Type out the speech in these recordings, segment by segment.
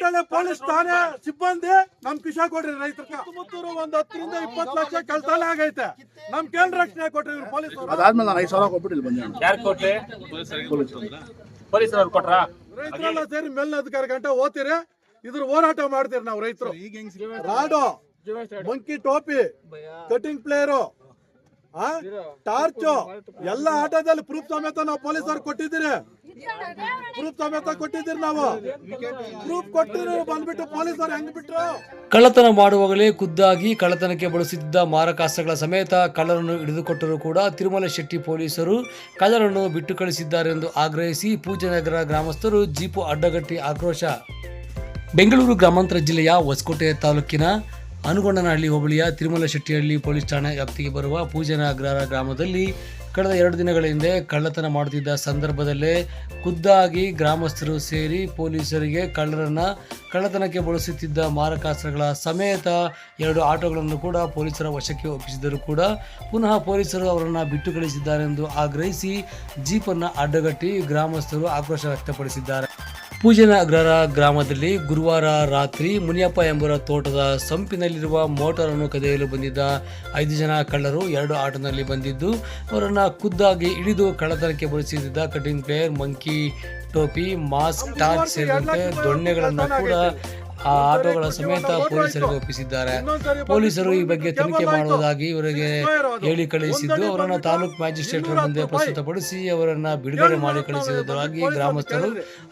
ತಿರುಮಟ್ಟಳ್ಳಿ police ಠಾಣೆ ಸಿಬ್ಬಂದಿ ನಮ್ ಕಿಶ ಕೊಡ್ರಿ ರೈತರ. ಸುತ್ತಮುತ್ತೂರು ಒಂದ್ ಹತ್ತರಿಂದ ಇಪ್ಪತ್ತು ಲಕ್ಷ ಕಳ್ತನ ಆಗೈತೆ. ನಮ್ ಕೇಂದ್ರ ರಕ್ಷಣೆ ಕೊಟ್ರಿ ಇವ್ರು ಪೊಲೀಸ್ ಅದಾದ್ಮೇಲೆ ನಾನು ಐದು ಸಾವಿರ ಕೊಟ್ಬಿಟ್ಟು ಇಲ್ಲಿ ಬಂದೆ. ಯಾರು ಕೊಟ್ರಿ? ಪೊಲೀಸರವ್ರು ಕೊಟ್ರಾ? ರೈತರೆಲ್ಲ ಸೇರಿ ಮೇಲಿನ ಅಧಿಕಾರಿ ಗಂಟೆ ಓದ್ತೀರಿ ಇದ್ರ ಹೋರಾಟ ಮಾಡ್ತೀರಿ ನಾವು ರೈತರು. ರಾಡೋ ಮಂಕಿ ಟೋಪಿ ಕಟಿಂಗ್ ಪ್ಲೇಯರು ಟಾರ್ಚು. ಎಲ್ಲ ಆಟೋದಲ್ಲಿ ಪ್ರೂಫ್ ಸಮೇತ ನಾವು ಪೊಲೀಸರು ಕೊಟ್ಟಿದ್ದೀರಿ. ಪ್ರೂಫ್ ಸಮೇತ ಕೊಟ್ಟಿದ್ದೀರಿ ನಾವು. ಪ್ರೂಫ್ ಕೊಟ್ಟಿರಿ ಬಂದ್ಬಿಟ್ಟು ಪೊಲೀಸರು ಹೆಂಗ್ ಬಿಟ್ರು? ಕಳ್ಳತನ ಮಾಡುವಾಗಲೇ ಖುದ್ದಾಗಿ ಕಳ್ಳತನಕ್ಕೆ ಬಳಸುತ್ತಿದ್ದ ಮಾರಕಾಸ್ತ್ರಗಳ ಸಮೇತ ಕಳ್ಳರನ್ನು ಹಿಡಿದುಕೊಟ್ಟರೂ ಕೂಡ ತಿರುಮಲ ಶೆಟ್ಟಿ ಪೊಲೀಸರು ಕಳ್ಳರನ್ನು ಬಿಟ್ಟು ಕಳಿಸಿದ್ದಾರೆಂದು ಆಗ್ರಹಿಸಿ ಪೂಜನಗರ ಗ್ರಾಮಸ್ಥರು ಜೀಪು ಅಡ್ಡಗಟ್ಟಿ ಆಕ್ರೋಶ. ಬೆಂಗಳೂರು ಗ್ರಾಮಾಂತರ ಜಿಲ್ಲೆಯ ಹೊಸಕೋಟೆ ತಾಲೂಕಿನ ಅನುಗೊಂಡನಹಳ್ಳಿ ಹೋಬಳಿಯ ತಿರುಮಲ ಶೆಟ್ಟಿಹಳ್ಳಿ ಪೊಲೀಸ್ ಠಾಣೆ ವ್ಯಾಪ್ತಿಗೆ ಬರುವ ಪೂಜನಗರ ಗ್ರಾಮದಲ್ಲಿ ಕಳೆದ ಎರಡು ದಿನಗಳ ಹಿಂದೆ ಕಳ್ಳತನ ಮಾಡುತ್ತಿದ್ದ ಸಂದರ್ಭದಲ್ಲೇ ಖುದ್ದಾಗಿ ಗ್ರಾಮಸ್ಥರು ಸೇರಿ ಪೊಲೀಸರಿಗೆ ಕಳ್ಳರನ್ನು ಕಳ್ಳತನಕ್ಕೆ ಬಳಸುತ್ತಿದ್ದ ಮಾರಕಾಸ್ತ್ರಗಳ ಸಮೇತ ಎರಡು ಆಟೋಗಳನ್ನು ಕೂಡ ಪೊಲೀಸರ ವಶಕ್ಕೆ ಒಪ್ಪಿಸಿದರೂ ಕೂಡ ಪುನಃ ಪೊಲೀಸರು ಅವರನ್ನು ಬಿಟ್ಟು ಕಳಿಸಿದ್ದಾರೆಂದು ಆಗ್ರಹಿಸಿ ಜೀಪನ್ನು ಅಡ್ಡಗಟ್ಟಿ ಗ್ರಾಮಸ್ಥರು ಆಕ್ರೋಶ ವ್ಯಕ್ತಪಡಿಸಿದ್ದಾರೆ. ಪೂಜನ ಅಗ್ರಹಾರ ಗ್ರಾಮದಲ್ಲಿ ಗುರುವಾರ ರಾತ್ರಿ ಮುನಿಯಪ್ಪ ಎಂಬುವರ ತೋಟದ ಸಂಪಿನಲ್ಲಿರುವ ಮೋಟಾರನ್ನು ಕದಿಯಲು ಬಂದಿದ್ದ ಐದು ಜನ ಕಳ್ಳರು ಎರಡು ಆಟೋನಲ್ಲಿ ಬಂದಿದ್ದು, ಅವರನ್ನು ಖುದ್ದಾಗಿ ಹಿಡಿದು ಕಳ್ಳತನಕ್ಕೆ ಬಳಸುತ್ತಿದ್ದ ಕಟಿಂಗ್ ಪ್ಲೇಯರ್ ಮಂಕಿ ಟೋಪಿ, ಮಾಸ್ಕ್, ಟಾರ್ಚ್ ಸೇರಿದಂತೆ ದೊಣ್ಣೆಗಳನ್ನು ಕೂಡ ಆ ಆಟೋಗಳ ಸಮೇತ ಪೊಲೀಸರಿಗೆ ಒಪ್ಪಿಸಿದ್ದಾರೆ. ಪೊಲೀಸರು ಈ ಬಗ್ಗೆ ತನಿಖೆ ಮಾಡುವುದಾಗಿ ಇವರಿಗೆ ಹೇಳಿ ಕಳುಹಿಸಿದ್ದು. ಅವರನ್ನು ತಾಲೂಕ್ ಮ್ಯಾಜಿಸ್ಟ್ರೇಟರ್ ಮುಂದೆ ಪ್ರಸ್ತುತಪಡಿಸಿ ಅವರನ್ನ ಬಿಡುಗಡೆ ಮಾಡಿ ಕಳುಹಿಸಿರುವುದಾಗಿ ಗ್ರಾಮಸ್ಥರು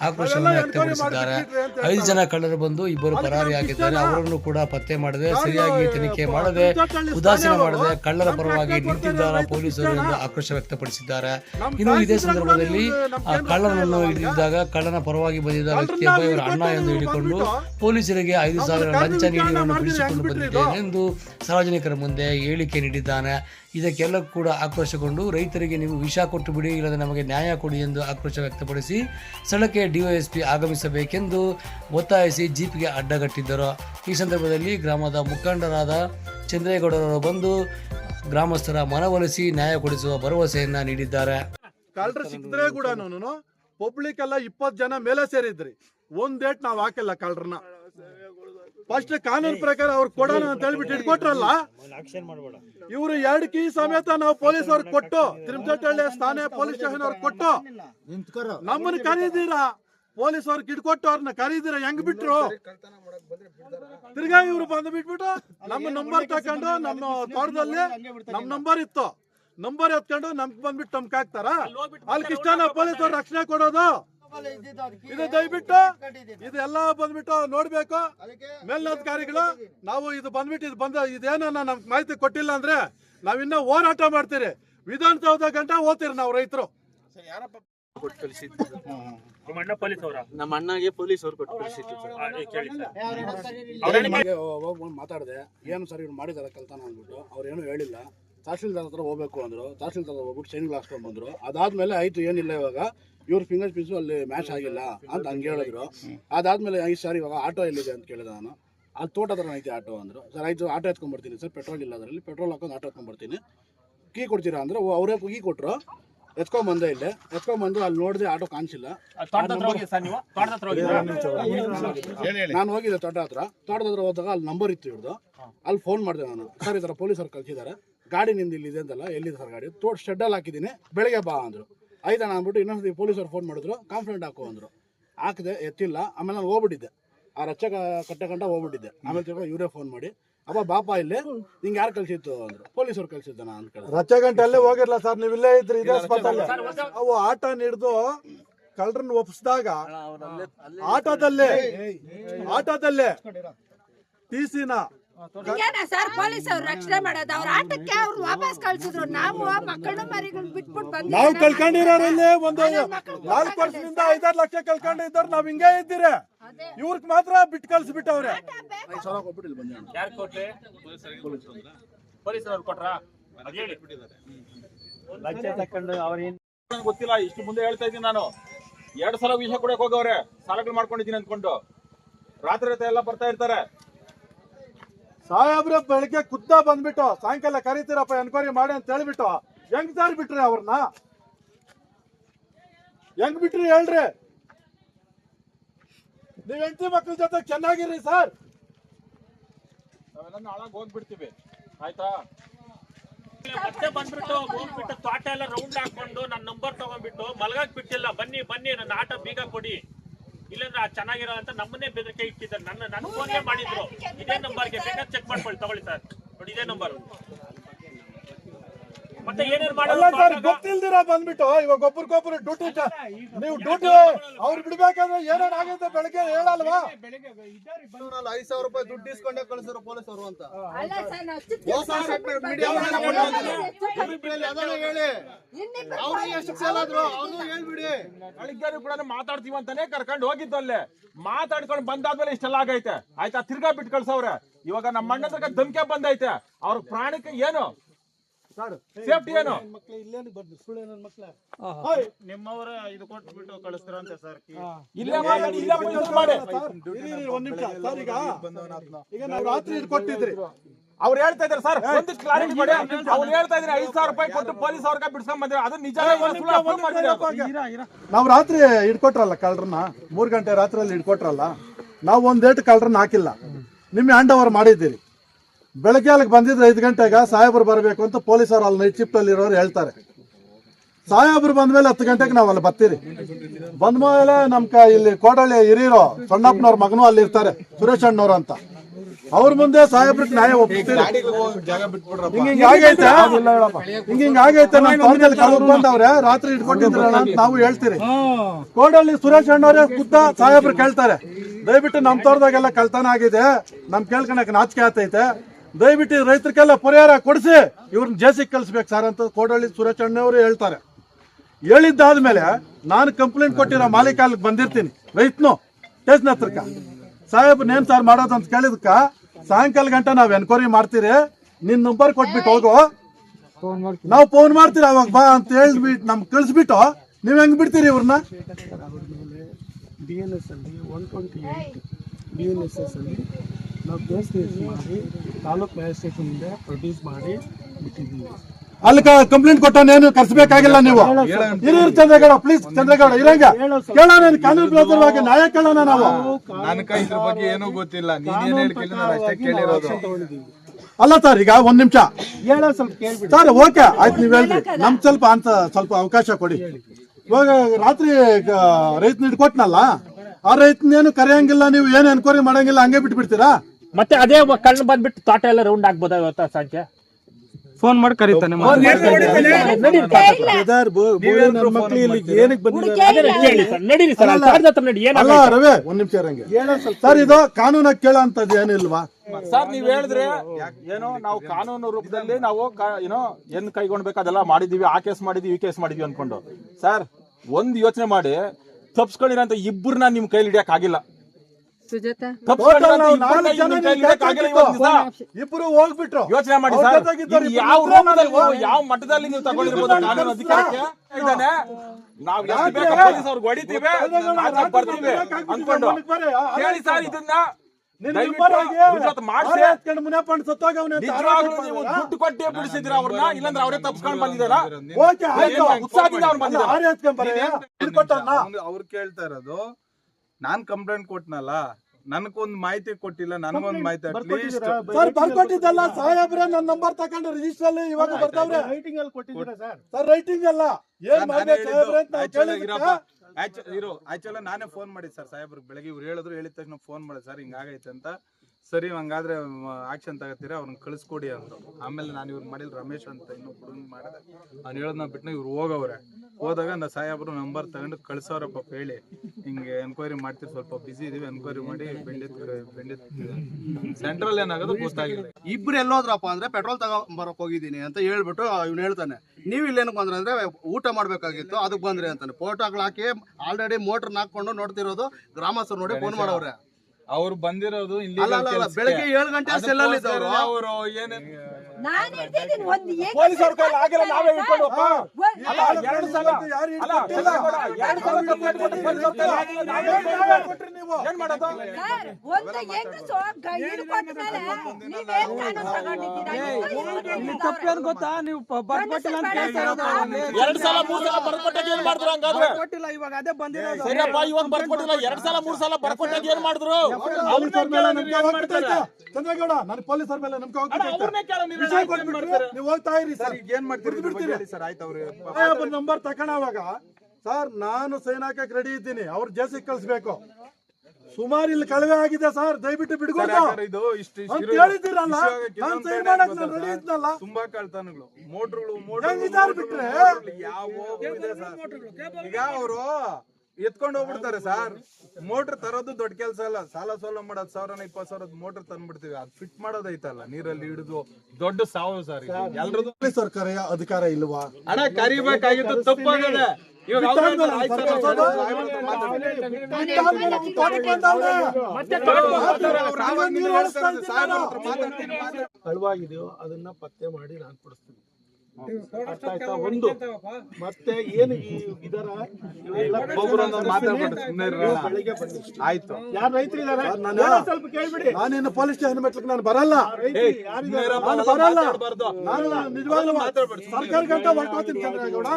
ಆಕ್ರೋಶವನ್ನು ವ್ಯಕ್ತಪಡಿಸಿದ್ದಾರೆ. ಐದು ಜನ ಕಳ್ಳರು ಬಂದು ಇಬ್ಬರು ಪರಾರಿಯಾಗಿದ್ದಾರೆ ಅವರನ್ನು ಕೂಡ ಪತ್ತೆ ಮಾಡದೆ ಸರಿಯಾಗಿ ತನಿಖೆ ಮಾಡದೆ ಉದಾಸೀನ ಮಾಡದೆ ಕಳ್ಳರ ಪರವಾಗಿ ನಿಂತಿದ್ದಾರೆ. ಪೊಲೀಸರು ಎಂದು ಆಕ್ರೋಶ ವ್ಯಕ್ತಪಡಿಸಿದ್ದಾರೆ. ಇನ್ನು ಇದೇ ಸಂದರ್ಭದಲ್ಲಿ ಆ ಕಳ್ಳರನ್ನು ಹಿಡಿದಿದ್ದಾಗ ಕಳ್ಳನ ಪರವಾಗಿ ಬಂದಿದ್ದ ವ್ಯಕ್ತಿಯೊಬ್ಬ ಇವರ ಅಣ್ಣ ಎಂದು ಹೇಳಿಕೊಂಡು ಪೊಲೀಸರಿಗೆ ಐದು ಸಾವಿರ ಲಂಚ ನೀಡಿ ಬಿಡಿಸಿಕೊಂಡು ಸಾರ್ವಜನಿಕರ ಮುಂದೆ ಹೇಳಿಕೆ ನೀಡಿದ್ದಾನೆ. ಇದಕ್ಕೆಲ್ಲ ಕೂಡ ಆಕ್ರೋಶಗೊಂಡು ರೈತರಿಗೆ ನೀವು ವಿಷ ಕೊಟ್ಟು ಬಿಡಿ ಇಲ್ಲದೆ ನಮಗೆ ನ್ಯಾಯ ಕೊಡಿ ಎಂದು ಆಕ್ರೋಶ ವ್ಯಕ್ತಪಡಿಸಿ ಸ್ಥಳಕ್ಕೆ ಡಿವೈಎಸ್ಪಿ ಆಗಮಿಸಬೇಕೆಂದು ಒತ್ತಾಯಿಸಿ ಜೀಪ್ಗೆ ಅಡ್ಡಗಟ್ಟಿದ್ದರು. ಈ ಸಂದರ್ಭದಲ್ಲಿ ಗ್ರಾಮದ ಮುಖಂಡರಾದ ಚಂದ್ರೇಗೌಡರವರು ಬಂದು ಗ್ರಾಮಸ್ಥರ ಮನವೊಲಿಸಿ ನ್ಯಾಯ ಕೊಡಿಸುವ ಭರವಸೆಯನ್ನ ನೀಡಿದ್ದಾರೆ. ಸಿಕ್ಕಿದ್ರೆ ಕೂಡ ಪಬ್ಲಿಕ್ ಎಲ್ಲ ಇಪ್ಪತ್ತು ಜನ ಮೇಲೆ ಸೇರಿದ್ರಿ. ಒಂದ್ ಡೇಟ್ ನಾವ್ ಹಾಕಿಲ್ಲ ಕಳ್ರನ್ನ ಫಸ್ಟ್ ಕಾನೂನು ಪ್ರಕಾರ ಅವ್ರು ಕೊಡೋಣ ಅಂತ ಹೇಳ್ಬಿಟ್ಟು ಇಟ್ಕೊಟ್ರಲ್ಲ? ಇವರು ಎರಡ್ ಕೀ ಸಮೇತ ನಾವು ಪೊಲೀಸ್ ಅವ್ರಿಗೆ ಕೊಟ್ಟು ತಿರುಮಚಟ್ಟಳ್ಳಿ ಸ್ಥಾನ ಪೊಲೀಸ್ ಸ್ಟೇಷನ್ ಅವ್ರಿಗೆ ಕೊಟ್ಟು ನಮ್ಮನ್ನ ಕರೀದಿರಾ? ಪೊಲೀಸ್ ಅವ್ರಿಗೆ ಇಟ್ಕೊಟ್ಟು ಅವ್ರನ್ನ ಕರೀದಿರ? ಹೆಂಗ್ ಬಿಟ್ರು? ತಿರ್ಗಾ ಇವ್ರು ಬಂದು ಬಿಟ್ಬಿಟ್ಟು ನಮ್ಮ ನಂಬರ್ ತಕೊಂಡು ನಮ್ಮ ತೋಟದಲ್ಲಿ ನಮ್ ನಂಬರ್ ಇತ್ತು. ನಂಬರ್ ಎತ್ಕೊಂಡು ನಮ್ಗೆ ಬಂದ್ಬಿಟ್ಟು ನಮ್ಗೆ ಹಾಕ್ತಾರ ಅಲ್ಲಿ ಇಷ್ಟನ ಪೊಲೀಸ್ ಅವ್ರು ರಕ್ಷಣೆ ಕೊಡೋದು? ಇದು ದಯವಿಟ್ಟು ಇದೆಲ್ಲ ಬಂದ್ಬಿಟ್ಟು ನೋಡ್ಬೇಕು. ಮೇಲಿನ ಅಧಿಕಾರಿಗಳು ನಾವು ಇದು ಬಂದ್ಬಿಟ್ಟು ಇದು ಬಂದ ಇದೇನ ನಮ್ಗೆ ಮಾಹಿತಿ ಕೊಟ್ಟಿಲ್ಲ ಅಂದ್ರೆ ನಾವಿನ್ನ ಹೋರಾಟ ಮಾಡ್ತೀರಿ. ವಿಧಾನಸೌಧ ಗಂಟ ಓದ್ತೀರಿ ನಾವು ರೈತರು. ನಿಮ್ಮ ಅಣ್ಣಗೆ ಪೊಲೀಸ್ ಅವ್ರು ಕೊಟ್ಟು ಕಳಿಸಿದ್ರು ಮಾತಾಡಿದೆ. ಏನು ಸರ್ ಇವ್ರು ಮಾಡಿದಾರೆ ಕಲ್ತಾನ ಅಂದ್ಬಿಟ್ಟು ಅವ್ರು ಏನು ಹೇಳಿಲ್ಲ. ತಹಶೀಲ್ದಾರ್ ಹತ್ರ ಹೋಗ್ಬೇಕು ಅಂದ್ರು. ತಹಶೀಲ್ದಾರ್ ಹೋಗ್ಬಿಟ್ಟು ಸೈನ್ ಹಾಕ್ಸ್ಕೊಂಡ್ ಬಂದ್ರು. ಅದಾದ್ಮೇಲೆ ಆಯ್ತು ಏನಿಲ್ಲ ಇವಾಗ. ಇವ್ರ ಫಿಂಗರ್ ಪ್ರಿಂಟ್ಸು ಅಲ್ಲಿ ಮ್ಯಾಚ್ ಆಗಿಲ್ಲ ಅಂತ ಹಂಗೆ ಹೇಳಿದ್ರು. ಅದಾದ್ಮೇಲೆ ಐದು ಸರ್ ಇವಾಗ ಆಟೋ ಎಲ್ಲಿದೆ? ಅಂತ ಕೇಳಿದ ನಾನು. ಅಲ್ಲಿ ತೋಟ ಹತ್ರ ಐತೆ ಆಟೋ ಅಂದ್ರು. ಸರ್ ಆಯ್ತು ಆಟೋ ಎತ್ಕೊಂಡ್ಬರ್ತೀನಿ. ಸರ್ ಪೆಟ್ರೋಲ್ ಇಲ್ಲ ಅದರಲ್ಲಿ. ಪೆಟ್ರೋಲ್ ಹಾಕೊಂಡು ಆಟೋ ಎತ್ಕೊಂಡ್ಬರ್ತೀನಿ. ಕೀ ಕೊಡ್ತೀರಾ? ಅಂದ್ರೆ. ಅವರೇ ಕೀ ಕೊಟ್ರು. ಎತ್ಕೊಂಡ್ ಬಂದೆ ಇಲ್ಲೇ. ಎತ್ಕೊಂಡ್ ಬಂದು ಅಲ್ಲಿ ನೋಡಿದೆ ಆಟೋ ಕಾಣಿಸಿಲ್ಲ. ನಾನು ಹೋಗಿದ್ದೆ ತೋಟ ಹತ್ರ. ತೋಟದ ಹತ್ರ ಹೋದಾಗ ಅಲ್ಲಿ ನಂಬರ್ ಇತ್ತು ಇವ್ರದ್ದು ಅಲ್ಲಿ ಫೋನ್ ಮಾಡಿದೆ ನಾನು. ಸರ್ ಈ ಥರ ಪೊಲೀಸರು ಕಳ್ಸಿದ್ದಾರೆ. ಗಾಡಿ ನಿಂದು ಇಲ್ಲಿದೆ ಅಂತಲ್ಲ. ಎಲ್ಲಿದೆ ಸರ್ ಗಾಡಿ? ತೋಟ ಶೆಡ್ಡಲ್ಲಿ ಹಾಕಿದ್ದೀನಿ. ಬೆಳಗ್ಗೆ ಬಾ ಅಂದರು. ಆಯ್ತಾ ಅಂದ್ಬಿಟ್ಟು ಇನ್ನೊಂದ್ಸತಿ ಪೊಲೀಸರು ಫೋನ್ ಮಾಡಿದ್ರು. ಕಾಂಪ್ಲೇಂಟ್ ಹಾಕು ಅಂದರು. ಹಾಕಿದೆ ಎತ್ತಿಲ್ಲ. ಆಮೇಲೆ ನಾನು ಹೋಗ್ಬಿಟ್ಟಿದ್ದೆ. ಆ ರಚ್ಚ ಕಟ್ಟಕಂಡ ಹೋಗ್ಬಿಟ್ಟಿದ್ದೆ. ಆಮೇಲೆ ತಿರ್ಗಾ ಇವರೇ ಫೋನ್ ಮಾಡಿ. ಅಪ್ಪ ಬಾಪ ಇಲ್ಲೇ. ನಿಂಗೆ ಯಾರು ಕಳ್ಸಿತ್ತು ಅಂದ್ರು. ಪೊಲೀಸರು ಕಳ್ಸಿದ್ದಾನ ಅಂತ ಕೇಳಿದೆ ರಚ್ಚ ಗಂಟೆ ಅಲ್ಲೇ ಹೋಗಿರ್ಲ ಸರ್ ನೀವು ಇಲ್ಲೇ ಇದ್ರಿ ಇದೇ ಆಸ್ಪತ್ರೆ ಅವು ಆಟ ಹಿಡ್ದು ಕಳ್ರನ್ನ ಒಪ್ಪಿಸಿದಾಗ ಆಟೋದಲ್ಲೇ ಆಟೋದಲ್ಲೇ ಟಿ ಸಿನ ಹಿಂಗೇನ ಸರ್? ಪೊಲೀಸ್ ಅವ್ರು ರಕ್ಷಣೆ ಮಾಡೋದು ಅವ್ರ ಆಟಕ್ಕೆ ಅವ್ರು ವಾಪಸ್ ಕಳ್ಸಿದ್ರು. ನಾವು ಮಕ್ಕಳು ಮರಿಗಳು ಬಿಟ್ಬಿಟ್ಟು ಬಂದ್ವಿ ನಾವು ಕಳ್ಕೊಂಡಿರೋರಲ್ಲಿ ಒಂದು ನಾಲ್ಕು ವರ್ಷದಿಂದ ಐದಾರು ಲಕ್ಷ ಕಳ್ಕೊಂಡಿದ್ದವ್ರು ನಾವ್ ಹಿಂಗೇ ಇದ್ದೀರಿ. ಇವ್ರಿಗೆ ಮಾತ್ರ ಬಿಟ್ಟು ಕಳ್ಸಿಬಿಟ್ಟವ್ರೆ. ಕೊಟ್ರಿ? ಲಂಚ ತಕೊಂಡು ಅವ್ರೇನ್ ಗೊತ್ತಿಲ್ಲ ಇಷ್ಟು ಮುಂದೆ ಹೇಳ್ತಾ ಇದ್ದೀನಿ ನಾನು. ಎರಡ್ ಸಲ ವಿಷಯ ಕೊಡಕ್ ಹೋಗವ್ರೆ. ಸಾಲಗಳು ಮಾಡ್ಕೊಂಡಿದ್ದೀನಿ ಅಂದ್ಕೊಂಡು. ರಾತ್ರಿ ರಾತ್ರಿ ಎಲ್ಲ ಬರ್ತಾ ಇರ್ತಾರೆ. ಸಾಹೇಬ್ರೆ ಬೆಳಿಗ್ಗೆ ಕುದ್ದ ಬಂದ್ಬಿಟ್ಟು ಸಾಯಂಕಾಲ ಕರಿತೀರಪ್ಪ ಎನ್ಕ್ವೈರಿ ಮಾಡಿ ಅಂತ ಹೇಳ್ಬಿಟ್ಟು ಹೆಂಗ್ ಸಾರ್ ಬಿಟ್ರಿ ಅವ್ರನ್ನ? ಹೆಂಗ್ ಬಿಟ್ರಿ ಹೇಳ್ರಿ? ನೀವ್ ಹೆಂಡತಿ ಮಕ್ಳ ಜೊತೆ ಚೆನ್ನಾಗಿರ್ರಿ ಸರ್. ಹೋಗ್ಬಿಡ್ತೀವಿ. ಆಯ್ತಾ? ಮತ್ತೆ ಬಂದ್ಬಿಟ್ಟು ಹೋಗ್ಬಿಟ್ಟು ತೋಟ ಎಲ್ಲ ರೌಂಡ್ ಹಾಕೊಂಡು ನನ್ನ ನಂಬರ್ ತಗೊಂಡ್ಬಿಟ್ಟು ಮಲಗಕ್ ಬಿಟ್ಟಿಲ್ಲ. ಬನ್ನಿ ಬನ್ನಿ, ನನ್ನ ಆಟ ಬೀಗ ಕೊಡಿ. ಇಲ್ಲಾಂದ್ರೆ ಆ ಚೆನ್ನಾಗಿರೋ ಅಂತ ನಮ್ಮನ್ನೇ ಬೆದರಿಕೆ ಇಟ್ಟಿದ್ದಾರೆ. ನನ್ನ ನನ್ನ ಫೋನ್ಗೆ ಮಾಡಿದ್ರು. ಇದೇ ನಂಬರ್ಗೆ ಬೇಕಾದ್ರೆ ಚೆಕ್ ಮಾಡ್ಕೊಳ್ಳಿ ತಗೊಳ್ಳಿ ಸರ್. ನೋಡಿ ಇದೇ ನಂಬರ್ ಸರ್ ಗೊತ್ತಿಲ್ದಿರ ಬಂದ್ಬಿಟ್ಟು ಇವಾಗ ಒಬ್ರಿಗೊಬ್ರು ಡ್ಯೂಟಿ ನೀವು ಡ್ಯೂಟಿ ಅವ್ರು ಬಿಡ್ಬೇಕಾದ್ರೆ ಏನೇನ್ ಆಗೈತೆ ಬೆಳಗ್ಗೆ ಹೇಳಲ್ವಾ? ಐದ್ ಸಾವಿರ ರೂಪಾಯಿ ದುಡ್ಡು ಇಸ್ಕೊಂಡೆ ಕಳ್ಸಿರೋ ಪೊಲೀಸ್ ಅವರು ಅಂತ. ಅಲ್ಲ ಸರ್ ನಾವು ಚಿಕ್ಕ ಮೀಡಿಯಾ ಹೇಳಿ. ಅವ್ರಿಗೆ ಎಷ್ಟು ಸೇಲ್ ಆದ್ರು ಅವ್ರದ್ದು ಹೇಳ್ಬಿಡಿ. ಬೆಳಿಗ್ಗೆ ಕೂಡ ಮಾತಾಡ್ತೀವಿ ಅಂತಾನೆ ಕರ್ಕೊಂಡು ಹೋಗಿದ್ದು ಅಲ್ಲೇ ಮಾತಾಡ್ಕೊಂಡು ಬಂದಾದ್ಮೇಲೆ ಇಷ್ಟೆಲ್ಲ ಆಗೈತೆ. ಆಯ್ತಾ? ತಿರ್ಗಾ ಬಿಟ್ಟು ಕಳ್ಸವ್ರೆ. ಇವಾಗ ನಮ್ಮ ಅಣ್ಣ ಧಮ್ಕೆ ಬಂದೈತೆ. ಅವ್ರ ಪ್ರಾಣಕ್ಕೆ ಏನು? ಸೇಫ್ಟಿ ಏನು? ನಿಮ್ಮವರ ಇದು ಕೊಟ್ಬಿಟ್ಟು ಕಳಿಸ್ತಾರಂತೆ ಸರ್ ಇಲ್ಲೇ ಮಾಡಿ ಇಲ್ಲೇ ಪೊಲೀಸರು ಮಾಡಿ ಇರಿ, ಇರಿ, ಒಂದ್ ನಿಮಿಷ ಸರ್ ಈಗ ಈಗ ನಾವು ರಾತ್ರಿ ಇಟ್ಕೊಟ್ಟಿದ್ರಿ ಅವ್ರು ಹೇಳ್ತಾ ಇದಾರೆ ಸರ್ ಒಂದು ಕ್ಲಾರಿಟಿ ಮಾಡಿ ಅವ್ರು ಹೇಳ್ತಾ ಇದ್ರೆ ಐದ್ ಸಾವಿರ ರೂಪಾಯಿ ಕೊಟ್ಟು ಪೊಲೀಸ್ ಅವ್ರಿಗೆ ಬಿಡ್ಸ್ಕೊಂಡ್ ಬಂದ್ರೆ ಅದು ನಿಜ ನಾವು ರಾತ್ರಿ ಹಿಡ್ಕೊಟ್ರಲ್ಲ ಕಳ್ರನ್ನ ಮೂರ್ ಗಂಟೆ ರಾತ್ರಿಯಲ್ಲಿ ಹಿಡ್ಕೊಟ್ರಲ್ಲ ನಾವು ಒಂದೇಟು ಕಳ್ರನ್ನ ಹಾಕಿಲ್ಲ. ನಿಮ್ಮ ಹ್ಯಾಂಡ್ ಓವರ್ ಮಾಡಿದ್ದೀರಿ. ಬೆಳಗ್ಗೆ ಅಲ್ಲಿಗೆ ಬಂದಿದ್ರೆ ಐದು ಗಂಟೆಗೆ ಸಾಹೇಬರು ಬರಬೇಕು ಅಂತ ಪೊಲೀಸರು ಅಲ್ಲಿ ನೈಟ್ ಶಿಫ್ಟ್ ಅಲ್ಲಿ ಇರೋರು ಹೇಳ್ತಾರೆ. ಸಾಹೇಬರು ಬಂದ್ಮೇಲೆ ಹತ್ತು ಗಂಟೆಗೆ ನಾವು ಅಲ್ಲಿ ಬರ್ತೀರಿ. ಬಂದ್ಮೇಲೆ ನಮ್ ಕ ಇಲ್ಲಿ ಕೋಡಳ್ಳಿ ಹಿರಿಯರು ಸಣ್ಣಪ್ಪನವ್ರ ಮಗನೂ ಅಲ್ಲಿ ಇರ್ತಾರೆ, ಸುರೇಶ್ ಅಣ್ಣವ್ರು ಅಂತ. ಅವ್ರ ಮುಂದೆ ಸಾಹೇಬ್ರಿಗೆ ನ್ಯಾಯ ಒಪ್ಪಿಸ್ತೀರಿ ಆಗೈತೆ? ಹಿಂಗ ಆಗೈತೆ? ರಾತ್ರಿ ಇಟ್ಕೊಂಡಿದ್ರ ನಾವು ಹೇಳ್ತೀರಿ. ಕೋಡಳ್ಳಿ ಸುರೇಶ್ ಅಣ್ಣವ್ರೆ ಖುದ್ದ ಸಾಹೇಬ್ರು ಕೇಳ್ತಾರೆ. ದಯವಿಟ್ಟು ನಮ್ಮ ತೋರ್ದಾಗೆಲ್ಲ ಕಳ್ತನ ಆಗಿದೆ. ನಮ್ ಕೇಳ್ಕೊಳಕ್ ನಾಚಿಕೆ ಆತೈತೆ ದಯವಿಟ್ಟು ರೈತರಿಗೆಲ್ಲ ಪರಿಹಾರ ಕೊಡಿಸಿ ಇವ್ರನ್ನ ಜೇಸಿಗೆ ಕಳಿಸ್ಬೇಕು ಸರ್ ಅಂತ ಕೋಡಳ್ಳಿ ಸುರೇಶ್ ಅಣ್ಣವ್ರು ಹೇಳ್ತಾರೆ. ಹೇಳಿದ್ದಾದ್ಮೇಲೆ ನಾನು ಕಂಪ್ಲೇಂಟ್ ಕೊಟ್ಟಿರೋ ಮಾಲೀಕ ಅಲ್ಲಿಗೆ ಬಂದಿರ್ತೀನಿ. ರೈತನು ಸ್ಟೇಷನ್ ಹತ್ರಕ್ಕೆ ಸಾಹೇಬ್ ನೇನ್ ಸರ್ ಮಾಡೋದು ಅಂತ ಕೇಳಿದಕ್ಕ ಸಾಯಂಕಾಲ ಗಂಟೆ ನಾವ್ ಎನ್ಕ್ವೈರಿ ಮಾಡ್ತೀರಿ ನಿನ್ ನಂಬರ್ ಕೊಟ್ಬಿಟ್ಟು ಹೋಗು. ನಾವು ಫೋನ್ ಮಾಡ್ತೀರಿ ಅವಾಗ ಬಾ ಅಂತ ಹೇಳ್ಬಿಟ್ಟು ನಮ್ಗೆ ಕಳಿಸ್ಬಿಟ್ಟು ನೀವ್ ಹೆಂಗ್ ಬಿಡ್ತೀರಿ ಇವ್ರನ್ನ ಬಿ ಎನ್ ಎಸ್ ಅಲ್ಲಿ one twenty eight B N S S ಅಲ್ಲಿ ನಾವು ಕೇಸ್ ರಿಜಿಸ್ಟರ್ ಮಾಡಿ ತಾಲೂಕ್ ಇಂದ ಪ್ರೊಡ್ಯೂಸ್ ಮಾಡಿ ಬಿಟ್ಟಿದ್ದೀವಿ. ಅಲ್ಲಿ ಕಂಪ್ಲೇಂಟ್ ಕೊಟ್ಟನೇನು ಕರ್ಸ್ಬೇಕಾಗಿಲ್ಲ ನೀವು. ಇರಿ ಇರಿ ಚಂದ್ರಗೌಡ ಪ್ಲೀಸ್ ಚಂದ್ರಗೌಡ ಇರಂಗ ಕೇಳೋಣ ಕಾನೂನು ಪ್ರಕಾರವಾಗಿ ನ್ಯಾಯ ಕೇಳೋಣ ನಾವು. ಇದ್ರ ಬಗ್ಗೆ ಏನೂ ಗೊತ್ತಿಲ್ಲ. ನೀನ್ ಏನ್ ಹೇಳ್ಕಿಲ್ಲ ನಾನು ಅಷ್ಟೇ ಕೇಳಿರೋದು. ಅಲ್ಲ ಸರ್ ಈಗ ಒಂದ್ ನಿಮಿಷ. ಹೇಳೋ ಸ್ವಲ್ಪ ಕೇಳ್ಬಿಡಿ. ಸರ್ ಓಕೆ ಆಯ್ತು ನೀವ್ ಹೇಳ್ರಿ. ನಮ್ ಸ್ವಲ್ಪ ಅಂತ ಸ್ವಲ್ಪ ಅವಕಾಶ ಕೊಡಿ. ಇವಾಗ ರಾತ್ರಿ ರೈತನ ಹಿಡ್ಕೊಟ್ನಲ್ಲ ಆ ರೈತನೇನು ಕರೆಯಂಗಿಲ್ಲ ನೀವು ಏನು ಎನ್ಕ್ವೈರಿ ಮಾಡಂಗಿಲ್ಲ ಹಂಗೆ ಬಿಟ್ಬಿಡ್ತೀರಾ? ಮತ್ತೆ ಅದೇ ಕಣ್ಣು ಬಂದ್ಬಿಟ್ಟು ತೋಟ ಎಲ್ಲ ರೌಂಡ್ ಆಗ್ಬೋದಾ ಇವತ್ತ ಸಂಜೆ? ಫೋನ್ ಮಾಡಿ ಕರೀತಾನೆ ನಡೀರಿ ಸರ್ ನಡಿ ಅಲ್ಲ ಏನಾಗ ರವಿ ಒಂದ್ ನಿಮಿಷ ಇರಂಗೆ. ಸರ್ ಇದು ಕಾನೂನ ಕೇಳೋ ಏನಿಲ್ವಾ? ಸರ್ ನೀವ್ ಹೇಳಿದ್ರೆ ಏನೋ ನಾವು ಕಾನೂನು ರೂಪದಲ್ಲಿ ನಾವು ಏನೋ ಏನ್ ಕೈಗೊಳ್ಬೇಕು ಅದೆಲ್ಲ ಮಾಡಿದೀವಿ ಆ ಕೇಸ್ ಮಾಡಿದೀವಿ ಈ ಕೇಸ್ ಮಾಡಿದೀವಿ ಅನ್ಕೊಂಡು. ಸರ್ ಒಂದ್ ಯೋಚನೆ ಮಾಡಿ ತಪ್ಸ್ಕೊಂಡಿರಂತ ಇಬ್ಬರನ್ನ ನಿಮ್ ಕೈಲಿ ಹಿಡಿಯಕ್ ಆಗಿಲ್ಲ. ಸುಜಾತ? ಹೋಗ್ಬಿಟ್ರು. ಯೋಚನೆ ಮಾಡಿ ಯಾವ ಯಾವ ಮಟ್ಟದಲ್ಲಿ ನೀವು ತಗೊಂಡಿರ್ಬೋದು ಕಾನೂನು ಅಧಿಕಾರಕ್ಕೆ ನಾವ್ ಅವ್ರಿಗೆ ಹೊಡಿತೀವಿ ಆಚೆ ಬರ್ತೀವಿ ಅನ್ಕೊಂಡು ಹೇಳಿ ಸರ್ ಇದನ್ನ? ದುಡ್ಡು ಕೊಟ್ಟೆ ಬಿಡಿಸಿದ್ರ ಅವ್ರನ್ನ? ಇಲ್ಲಾಂದ್ರೆ ಅವರೇ ತಪ್ಸ್ಕೊಂಡ್ ಬಂದಿದಾರ ಉತ್ಸಾಹದಿಂದ ಬಂದಿದ್ದಾರೆ. ಅವ್ರು ಕೇಳ್ತಾ ಇರೋದು ನಾನ್ ಕಂಪ್ಲೇಂಟ್ ಕೊಟ್ನಲ್ಲ ನನಗೊಂದ್ ಮಾಹಿತಿ ಕೊಟ್ಟಿಲ್ಲ ನನಗೊಂದ್ ಮಾಹಿತಿ ಸರ್ ಬರ್ಕೊಟ್ಟಿದ್ದಲ್ಲ ಸಾಹೇಬ್ರೆ ನನ್ನ ನಂಬರ್ ತಗೊಂಡು ರಿಜಿಸ್ಟರ್ ಅಲ್ಲಿ ಇವಾಗ ಬರ್ತಾವ್ರೆ. ರೈಟಿಂಗ್ ಅಲ್ಲಿ ಕೊಟ್ಟಿದ್ದೀರಾ ಸರ್ ಸರ್ ರೈಟಿಂಗ್ ಅಲ್ಲ. ಏನ್ ಮಾಡ್ಬೇಕು ಸಾಹೇಬ್ರೆ ಅಂತ ನಾವು ಕೇಳಿದ್ದಕ್ಕೆ? ಇರು ಆಕ್ಚುಲಿ ನಾನೇ ಫೋನ್ ಮಾಡಿದ್ ಸರ್ ಸಾಹೇಬ್ರಿಗೆ. ಬೆಳಗ್ಗೆ ಇವ್ರು ಹೇಳಿದ್ರು ಹೇಳಿದ ತಕ್ಷಣ ಫೋನ್ ಮಾಡಿ ಸರ್ ಹಿಂಗಾಗೈತೆ ಅಂತ. ಸರಿ ಹಂಗಾದ್ರೆ ಆಕ್ಷನ್ ತಗೋತೀರಾ? ಅವ್ರನ್ನ ಕಳಿಸ್ಕೊಡಿ ಅಂದ್ರು ಆಮೇಲೆ ನಾನು ಇವ್ರು ಮಾಡಿಲ್ಲ ರಮೇಶ್ ಅಂತ ಇನ್ನೂ ಹುಡುಗ ಮಾಡಿದೆ. ಅವ್ನು ಹೇಳೋದನ್ನ ಬಿಟ್ಟು ಇವ್ರು ಹೋಗವ್ರೆ. ಹೋದಾಗ ನಾ ಸಾಹೇಬ್ರು ನಂಬರ್ ತಗೊಂಡು ಕಳಿಸೋರಪ್ಪ ಪಾಪ ಹೇಳಿ. ಹಿಂಗೆ ಎನ್ಕ್ವೈರಿ ಮಾಡ್ತೀವಿ ಸ್ವಲ್ಪ ಬಿಸಿ ಇದೀವಿ ಎನ್ಕ್ವೈರಿ ಮಾಡಿ ಬೆಂಡಿತ್ ಬೆಂಡಿತ್ ಸೆಂಟ್ರಲ್ ಏನಾಗೋದು ಗೊತ್ತಾಗಿಲ್ಲ ಇಬ್ರು ಎಲ್ಲೋದ್ರಪ್ಪ ಅಂದ್ರೆ ಪೆಟ್ರೋಲ್ ಬರಕ್ ಹೋಗಿದ್ದೀನಿ ಅಂತ ಹೇಳ್ಬಿಟ್ಟು ಇವ್ನು ಹೇಳ್ತಾನೆ. ನೀವು ಇಲ್ಲೇನಕ್ಕೆ ಬಂದ್ರೆ ಅಂದ್ರೆ ಊಟ ಮಾಡ್ಬೇಕಾಗಿತ್ತು ಅದಕ್ಕೆ ಬಂದ್ರಿ ಅಂತಾನೆ. ಫೋಟೋಗಳು ಹಾಕಿ ಆಲ್ರೆಡಿ ಮೋಟರ್ ಹಾಕೊಂಡು ನೋಡ್ತಿರೋದು ಗ್ರಾಮಸ್ಥರು ನೋಡಿ ಫೋನ್ ಮಾಡವ್ರೆ. ಅವ್ರು ಬಂದಿರೋದು ಇಲ್ಲಿ ಅಲ್ಲ ಅಲ್ಲ, ಅಲ್ಲ ಬೆಳಗ್ಗೆ ಏಳು ಗಂಟೆ ಸೆಲ್ಲಲ್ಲಿ ಅವರು ಏನೇ ನಾನು ಇರ್ತಿದ್ದೀನಿ ಒಂದು ಏಕ ಪೊಲೀಸ್ ಅವ್ರ ಕೈಲಿ ಆಗಿಲ್ಲ ನಾವೇ ಇಟ್ಕೊಂಡ್ವಪ್ಪ ಅಲ್ಲ ಎರಡು ಸಲ ಯಾರು ಅಲ್ಲ ಹಿಡ್ಕೊಟ್ಟಿಲ್ಲ? ಚಂದ್ರಗೌಡ, ಎರಡು ಸಲ ಕಂಪ್ಲೇಂಟ್ ಕೊಟ್ಟು ಪೊಲೀಸ್ ಅವ್ರ ಕೈಲಿ ಆಗಿಲ್ಲ, ನಾವೇ ಇಟ್ಕೊಂಡ್ವಿ. ಏನ್ ಮಾಡೋದು? ಸರ್, ಒಂದು ಹೆಂಗಸು ಗ- ಹಿಡ್ಕೊಟ್ಮೇಲೆ ನೀವೇನ್ ಕಾನೂನು ತಗೊಂಡಿದ್ದೀರಾ? ಇವ್ರು ತಪ್ಪೇನು ಗೊತ್ತಾ? ನೀವು ಬರ್ಕೊಟ್ಟಿಲ್ಲ ಅಂತ ಕೇಳ್ತಾ ಇರೋದು. ಎರಡ್ ಸಲ ಮೂರು ಸಲ ಬರ್ಕೊಟ್ಟಾಗ ಏನ್ ಮಾಡಿದ್ರು ಹಂಗಾದ್ರೆ? ಬರ್ಕೊಟ್ಟಿಲ್ಲ ಇವಾಗ ಅದೇ ಬಂದಿರೋದು. ಸರಿಯಪ್ಪ ಇವಾಗ ಬರ್ಕೊಟ್ಟಿಲ್ಲ ಎರಡ್ ಸಲ ಮೂರ್ ಸಲ ಬರ್ಕೊಟ್ಟಾಗ ಏನ್ ಮಾಡಿದ್ರು? ಚಂದ್ರೇಗೌಡ ನಾನು ಪೊಲೀಸರ ಮೇಲೆ ನಂಬಿಕೆ ಹೋಗ್ತೀನಿ? ನೀವು ಹೋಗ್ತಾ ಇರಿ ಸರ್. ಈಗ ಏನ್ ಮಾಡ್ತೀರಿ? ಸರ್ ಆಯ್ತು ಅವ್ರು ನಂಬರ್ ತಕೊಂಡವಾಗ ಸರ್ ನಾನು ಸೇನಾಕ ರೆಡಿ ಇದ್ದೀನಿ. ಅವ್ರ ಜೇಸಿಗೆ ಕಳಿಸ್ಬೇಕು. ಸುಮಾರು ಇಲ್ಲಿ ಕಳವೆ ಆಗಿದೆ ಸರ್. ದಯವಿಟ್ಟು ಸರ್, ಬಿಡ್ಕೊಂಡು. ಇದು ಇಷ್ಟು ಹೇಳಿದ್ದೀರಲ್ಲ, ನಾನ್ ಮಾಡಕ್? ಇದ್ನಲ್ಲ? ತುಂಬಾ ಕಳ್ತನಗಳು. ಮೋಟ್ರುಗಳು ಬಿಟ್ರೆ? ಯಾವ ಈಗ ಅವರು ಎತ್ಕೊಂಡು ಹೋಗ್ಬಿಡ್ತಾರೆ ಸರ್. ಮೋಟರ್ ತರೋದು ದೊಡ್ಡ ಕೆಲಸ ಅಲ್ಲ. ಸಾಲ ಸೋಲ ಮಾಡೋದು ಸಾವಿರನ ಇಪ್ಪತ್ತು ಸಾವಿರದ ಮೋಟರ್ ತಂದ್ಬಿಡ್ತೀವಿ. ಅದು ಫಿಟ್ ಮಾಡೋದೈತಲ್ಲ ನೀರಲ್ಲಿ ಹಿಡಿದು ದೊಡ್ಡ ಸಾವು ಸರ್ ಎಲ್ರದ್ದು ಸರ್ಕಾರ ಅಧಿಕಾರ ಇಲ್ವಾ? ಹಣ ಕರಿಬೇಕಾಗಿದ್ದು ತಪ್ಪಾಗದೆ. ಕಳುವಾಗಿದೆಯೋ ಅದನ್ನ ಪತ್ತೆ ಮಾಡಿ ನಾನು ಕೊಡಿಸ್ತೀನಿ. ಅರ್ಥ ಆಯ್ತಾ? ಒಂದು. ಮತ್ತೆ ಏನು ಈ ಇದರ. ಆಯ್ತು. ಯಾರು ರೈತರು ಇದಾರೆ ಸ್ವಲ್ಪ ಕೇಳ್ಬಿಡಿ. ನಾನೇನು ಪೊಲೀಸ್ ಸ್ಟೇಷನ್ ಮೆಟ್ಲಿಗೆ ನಾನು ಬರಲ್ಲ. ನಾನು ಬರಲ್ಲ. ನಾನು ನಿಜವಾಗ್ಲೂ ಸರ್ಕಾರ ಗಂಟ ಹೊರಟೋಗ್ತೀನಿ ಚಂದ್ರೇಗೌಡ.